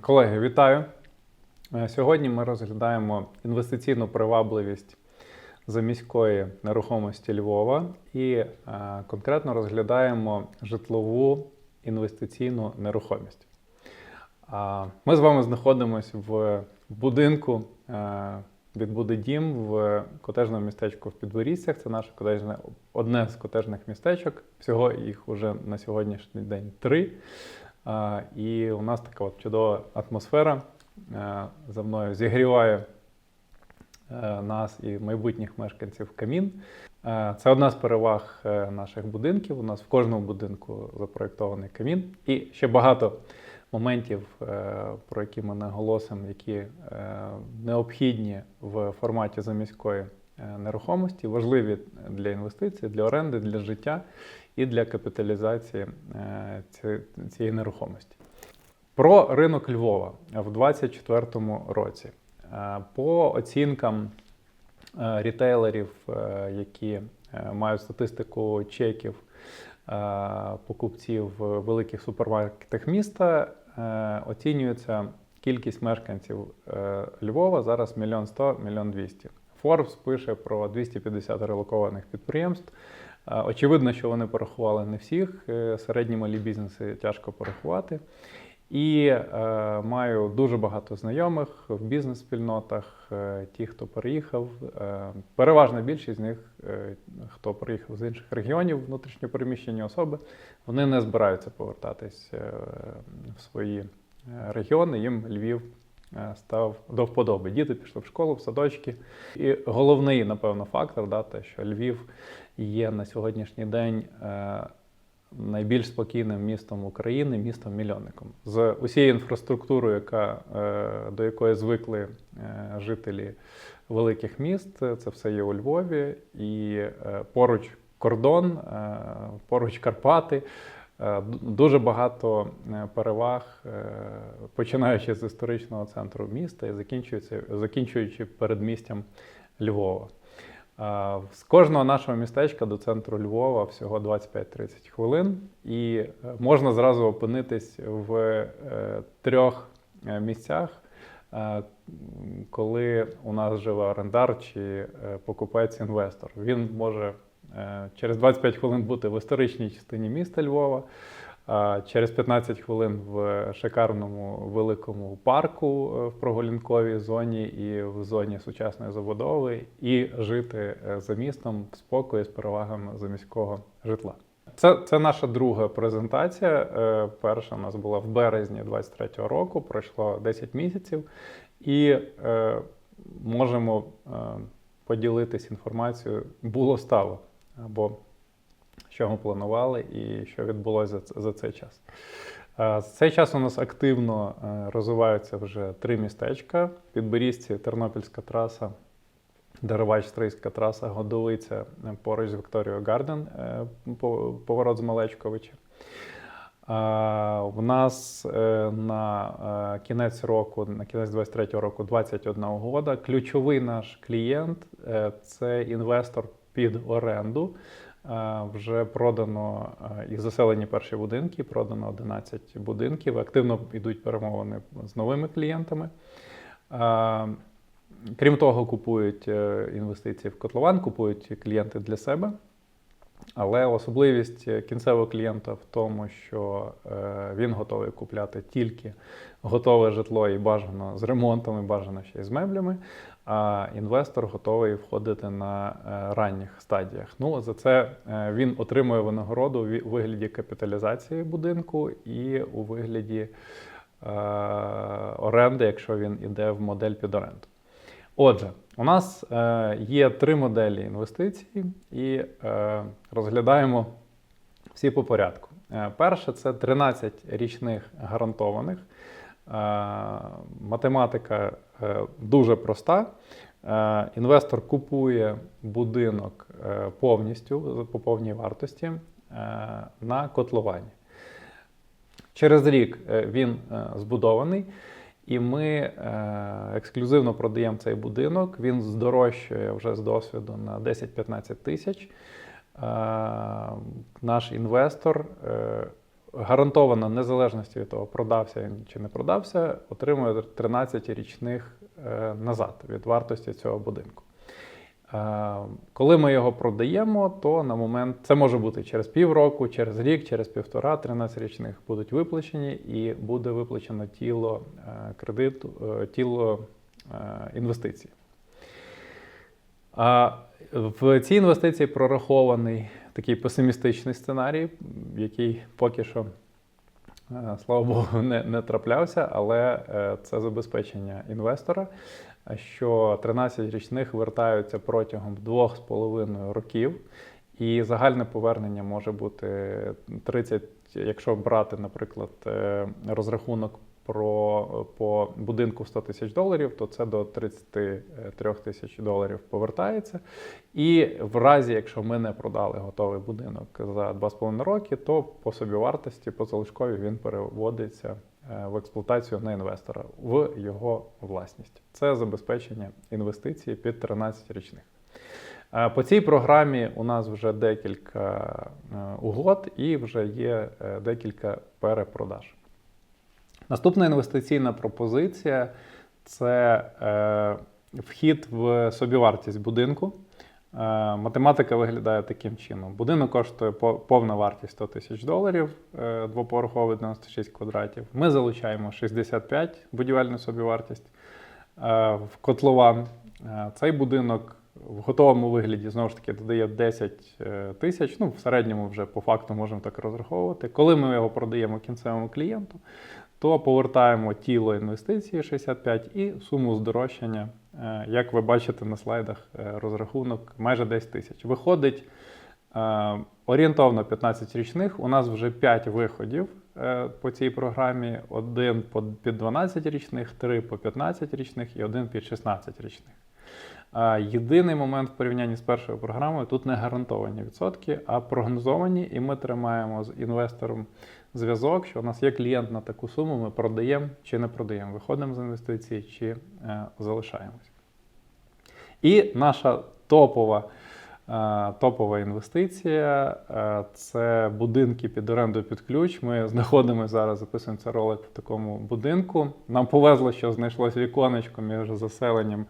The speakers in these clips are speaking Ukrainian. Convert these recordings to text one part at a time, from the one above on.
Колеги, вітаю! Е, Сьогодні ми розглядаємо інвестиційну привабливість заміської нерухомості Львова і е, конкретно розглядаємо житлову інвестиційну нерухомість. Ми з вами знаходимося в будинку е, від Будедім в котежному містечку в Підворіссях. Це наше котежне, одне з котежних містечок. Всього їх уже на сьогоднішній день три. І у нас така от чудова атмосфера е, за мною зігріває е, нас і майбутніх мешканців камін. Е, Це одна з переваг наших будинків. У нас в кожному будинку запроєктований камін. І ще багато моментів, про які ми наголосимо, які необхідні в форматі заміської нерухомості, важливі для інвестицій, для оренди, для життя і для капіталізації е, цієї нерухомості. Про ринок Львова в 2024 році. Е, По оцінкам е, рітейлерів, які мають статистику чеків покупців великих супермаркетах міста, оцінюється кількість мешканців Львова зараз мільйон сто, мільйон двісті. Forbes пише про 250 релокованих підприємств. Очевидно, що вони порахували не всіх. е, Середні малі бізнеси тяжко порахувати. І е, маю дуже багато знайомих в бізнес-спільнотах, е, ті, хто переїхав. Е, переважна більшість з них, е, хто приїхав з інших регіонів, внутрішньопереміщені особи, вони не збираються повертатись е, в свої е, регіони. Їм Львів е, став до вподоби. Діти пішли в школу, в садочки. І головний, напевно, фактор, да, те, що Львів є на сьогоднішній день. е, найбільш спокійним містом України, містом мільйонником з усією інфраструктурою, яка, е, до якої звикли е, жителі великих міст. Це все є у Львові, і поруч кордон, поруч Карпати. Дуже багато переваг, починаючи з історичного центру міста і закінчуючи передмістям Львова. А, З кожного нашого містечка до центру Львова всього 25-30 хвилин, і е, можна зразу опинитись в е, трьох е, місцях, е, коли у нас живе орендар чи е, покупець-інвестор. Він може е, через 25 хвилин бути в історичній частині міста Львова. Через 15 хвилин в шикарному великому парку е, в прогулянковій зоні і в зоні сучасної забудови, і жити е, за містом в спокої з перевагами заміського житла. Це, це наша друга презентація. Е, Перша у нас була в березні 23-го року, пройшло 10 місяців, і е, можемо е, поділитись інформацією було стало або ми планували і що відбулося за, за цей час. Е, З цей час у нас активно е, розвиваються вже три містечка: Підборізці, Тернопільська траса, Деревач, Стрийська траса, Годовиця е, поруч з Вікторією Гарден, е, поворот з Малечковича. В нас е, на е, кінець року, на кінець 23-го року, 21 угода. Ключовий наш клієнт е, це інвестор під оренду. Е, Вже продано е, і заселені перші будинки, продано 11 будинків. Активно йдуть перемовини з новими клієнтами. Е, Крім того, купують е, інвестиції в котлован, купують клієнти для себе. Але особливість кінцевого клієнта в тому, що е, він готовий купляти тільки готове житло і бажано з ремонтом, і бажано ще й з меблями. А інвестор готовий входити на е, ранніх стадіях. Ну за це е, він отримує винагороду у вигляді капіталізації будинку і у вигляді е, оренди, якщо він іде в модель під оренду. Отже, у нас е, є три моделі інвестицій, і е, розглядаємо всі по порядку. Е, перше це 13 річних гарантованих. Математика дуже проста. Інвестор купує будинок повністю по повній вартості на котловані. Через рік він збудований, і ми е, ексклюзивно продаємо цей будинок. Він здорожчує вже з досвіду на 10-15 тисяч. Е, Наш інвестор е, гарантовано незалежності від того, продався він чи не продався, отримує 13 річних назад від вартості цього будинку. Е, Коли ми його продаємо, то на момент це може бути через півроку, через рік, через півтора, 13 річних будуть виплачені, і буде виплачено тіло е, кредиту, е, тіло інвестицій. В цій інвестиції прорахований такий песимістичний сценарій, який поки що, слава Богу, не, не траплявся, але е, це забезпечення інвестора, що 13 річних вертаються протягом 2,5 років, і загальне повернення може бути 30, якщо брати, наприклад, е, розрахунок про по будинку 100 тисяч доларів, то це до 33 тисяч доларів повертається. І в разі, якщо ми не продали готовий будинок за 2,5 роки, то по собівартості, по залишкові він переводиться е, в експлуатацію на інвестора в його власність. Це забезпечення інвестицій під 13 річних. Е, По цій програмі у нас вже декілька е, угод і вже є декілька перепродаж. Наступна інвестиційна пропозиція це е, вхід в собівартість будинку. Е, математика виглядає таким чином: будинок коштує повна вартість 100 тисяч доларів, е, двоповерховий 96 квадратів. Ми залучаємо 65 будівельну собівартість е, в котлован. Е, цей будинок в готовому вигляді знову ж таки додає 10 е, тисяч. Ну, в середньому вже по факту можемо так розраховувати. Коли ми його продаємо кінцевому клієнту, то повертаємо тіло інвестиції 65 і суму здорожчання, е, як ви бачите на слайдах, е, розрахунок майже 10 тисяч. Виходить е, орієнтовно 15 річних. У нас вже 5 виходів по цій програмі: один під 12 річних, 3 по 15 річних і один під 16 річних. Єдиний момент в порівнянні з першою програмою тут не гарантовані відсотки, а прогнозовані, і ми тримаємо з інвестором зв'язок, що у нас є клієнт на таку суму, ми продаємо чи не продаємо, виходимо з інвестицій чи е, залишаємось. І наша топова, е, топова інвестиція е, це будинки під оренду під ключ. Ми знаходимося зараз, записуємо цей ролик в такому будинку. Нам повезло, що знайшлось віконечко між заселенням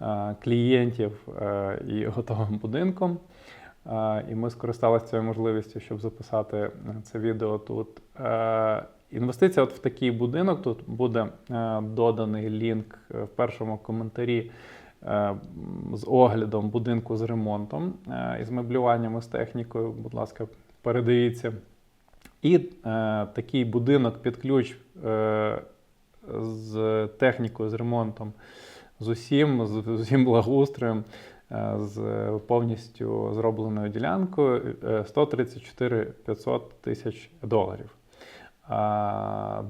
е, клієнтів е, і готовим будинком. Е, І ми скористалися цією можливістю, щоб записати е, це відео тут. Е, Інвестиція от в такий будинок. Тут буде доданий лінк в першому коментарі з оглядом будинку з ремонтом е, і з меблюванням і з технікою. Будь ласка, передивіться. І такий будинок під ключ з технікою, з ремонтом, з усім, з, усім благоустроєм, з повністю зробленою ділянкою е, 134 500 тисяч доларів.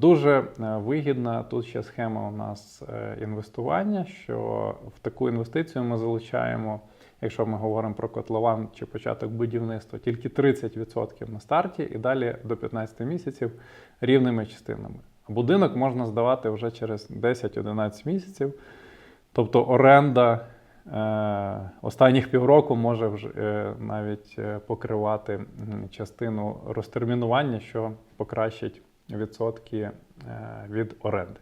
Дуже е, вигідна тут ще схема у нас е, інвестування, що в таку інвестицію ми залучаємо, якщо ми говоримо про котлован чи початок будівництва, тільки 30% на старті і далі до 15 місяців рівними частинами. Будинок можна здавати вже через 10-11 місяців. Тобто оренда е, останніх півроку може вже е, навіть е, покривати частину розтермінування, що покращить відсотки е, від оренди.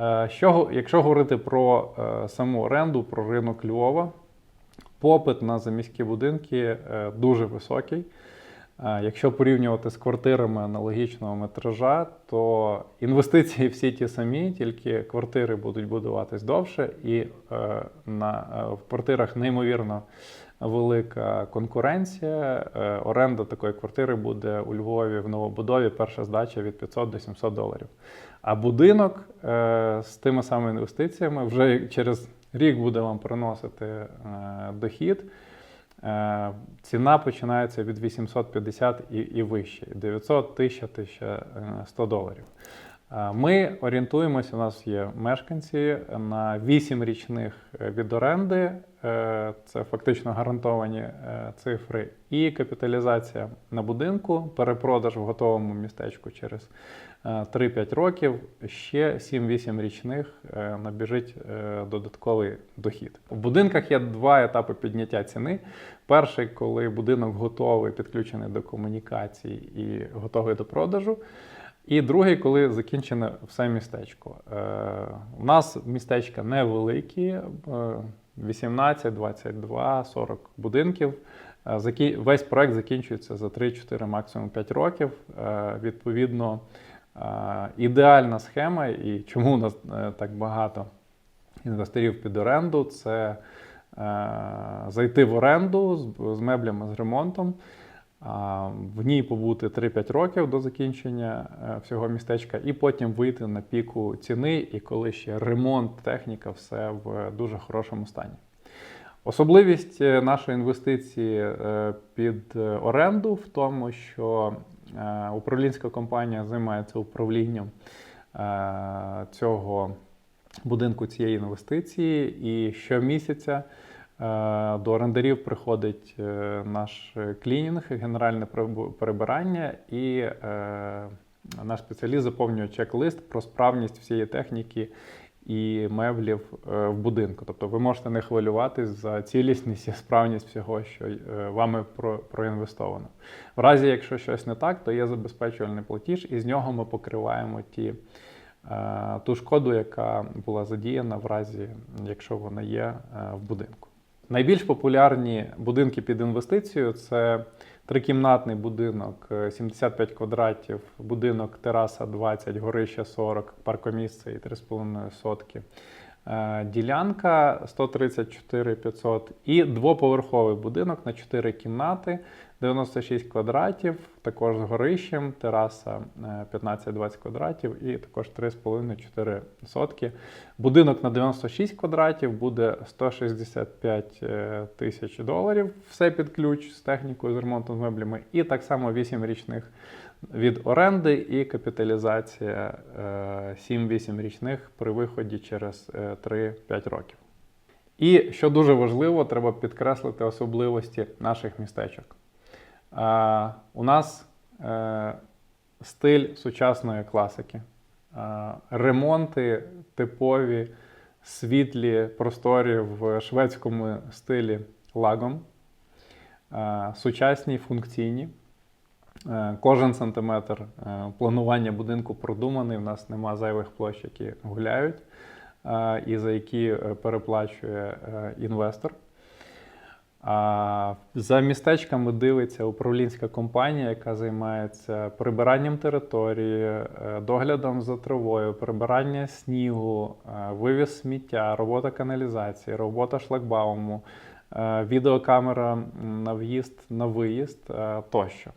Е, що, якщо говорити про е, саму оренду, про ринок Львова, попит на заміські будинки е, дуже високий. Якщо порівнювати з квартирами аналогічного метража, то інвестиції всі ті самі, тільки квартири будуть будуватись довше, і е, на, е, в квартирах неймовірно велика конкуренція. Е, оренда такої квартири буде у Львові в новобудові перша здача від 500 до 700 доларів. А будинок з тими самими інвестиціями вже через рік буде вам приносити дохід. Е, Ціна починається від 850 і, і вище, 900, 1000, 1100 доларів. Е, Ми орієнтуємося, у нас є мешканці на 8 річних від оренди, це фактично гарантовані е, цифри, і капіталізація на будинку, перепродаж в готовому містечку через е, 3-5 років, ще 7-8 річних е, набіжить е, додатковий дохід. У будинках є два етапи підняття ціни. Перший, коли будинок готовий, підключений до комунікацій і готовий до продажу. І другий, коли закінчене все містечко. Е, у нас містечка невеликі, е, 18, 22, 40 будинків. Е, Весь проект закінчується за 3-4, максимум 5 років. Е, Відповідно, е, ідеальна схема, і чому у нас так багато інвесторів під оренду, це зайти в оренду з меблями, з ремонтом. В ній побути 3-5 років до закінчення е, всього містечка, і потім вийти на піку ціни, і коли ще ремонт, техніка, все в дуже хорошому стані. Особливість е, нашої інвестиції е, під оренду в тому, що управлінська компанія займається управлінням цього будинку цієї інвестиції, і щомісяця до орендарів приходить е, наш клінінг, генеральне прибирання, і е, наш спеціаліст заповнює чек-лист про справність всієї техніки і меблів е, в будинку. Тобто ви можете не хвилюватись за цілісність і справність всього, що е, вами про- проінвестовано. В разі, якщо щось не так, то є забезпечувальний платіж, і з нього ми покриваємо ті, е, ту шкоду, яка була задіяна в разі, якщо вона є е, в будинку. Найбільш популярні будинки під інвестицію це трикімнатний будинок е, 75 квадратів, будинок тераса 20, горище 40, паркомісце і 3,5 сотки. Е, Ділянка 134 500 і двоповерховий будинок на 4 кімнати, 96 квадратів, також з горищем, тераса е, 15-20 квадратів і також 3,5-4 сотки. Будинок на 96 квадратів буде 165 е, тисяч доларів, все під ключ з технікою, з ремонтом з меблями, і так само 8 річних від оренди і капіталізація е, 7-8 річних при виході через е, 3-5 років. І що дуже важливо, треба підкреслити особливості наших містечок. У нас е, стиль сучасної класики. Ремонти типові, світлі, просторі в шведському стилі лагом, сучасні, функційні. Е, Кожен сантиметр е, планування будинку продуманий. У нас нема зайвих площ, які гуляють, і за які переплачує інвестор. А За містечками дивиться управлінська компанія, яка займається прибиранням території, е, доглядом за травою, прибирання снігу, е, вивіз сміття, робота каналізації, робота шлагбауму, е, відеокамера на в'їзд, на виїзд тощо.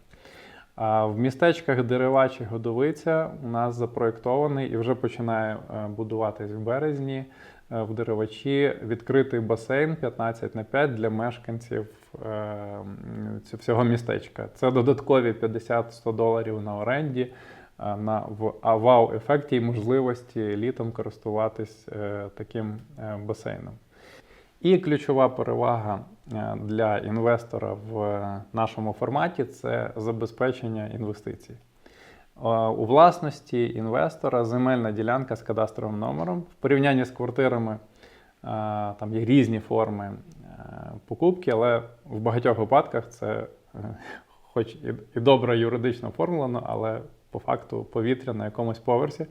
А в містечках Деревачі Годовиця у нас запроєктований і вже починає будуватись в березні в Деревачі відкритий басейн 15 на 5 для мешканців е, всього містечка. Це додаткові 50-100 доларів на оренді. е, На в а вау-ефекті і можливості літом користуватись е, таким е, басейном. І ключова перевага е, для інвестора в нашому форматі це забезпечення інвестицій. У власності інвестора земельна ділянка з кадастровим номером. В порівнянні з квартирами там є різні форми е, покупки, але в багатьох випадках це, е, хоч і добре юридично оформлено, але по факту повітря на якомусь поверсі,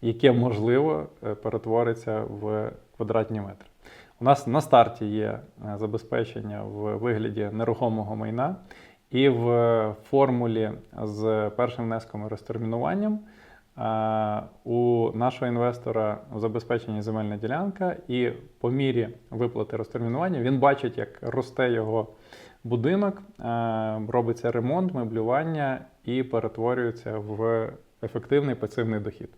яке можливо е, перетвориться в квадратні метри. У нас на старті є забезпечення в вигляді нерухомого майна, і в формулі з першим внеском і розтермінуванням е, у нашого інвестора забезпечення земельна ділянка, і по мірі виплати розтермінування він бачить, як росте його будинок, е, робиться ремонт, меблювання і перетворюється в ефективний пасивний дохід.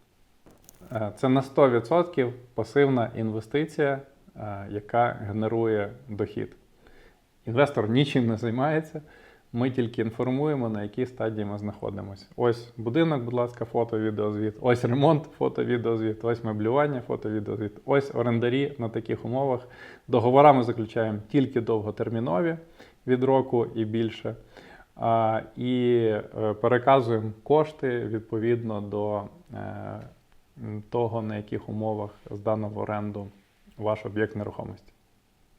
Е, Це на 100% пасивна інвестиція, е, яка генерує дохід. Інвестор нічим не займається, Ми тільки інформуємо, на якій стадії ми знаходимося. Ось будинок, будь ласка, фото, відеозвіт. Ось ремонт, фото, відеозвіт. Ось меблювання, фото, відеозвіт. Ось орендарі на таких умовах. Договори ми заключаємо тільки довготермінові від року і більше. А, і е, переказуємо кошти відповідно до е, того, на яких умовах здано в оренду ваш об'єкт нерухомості.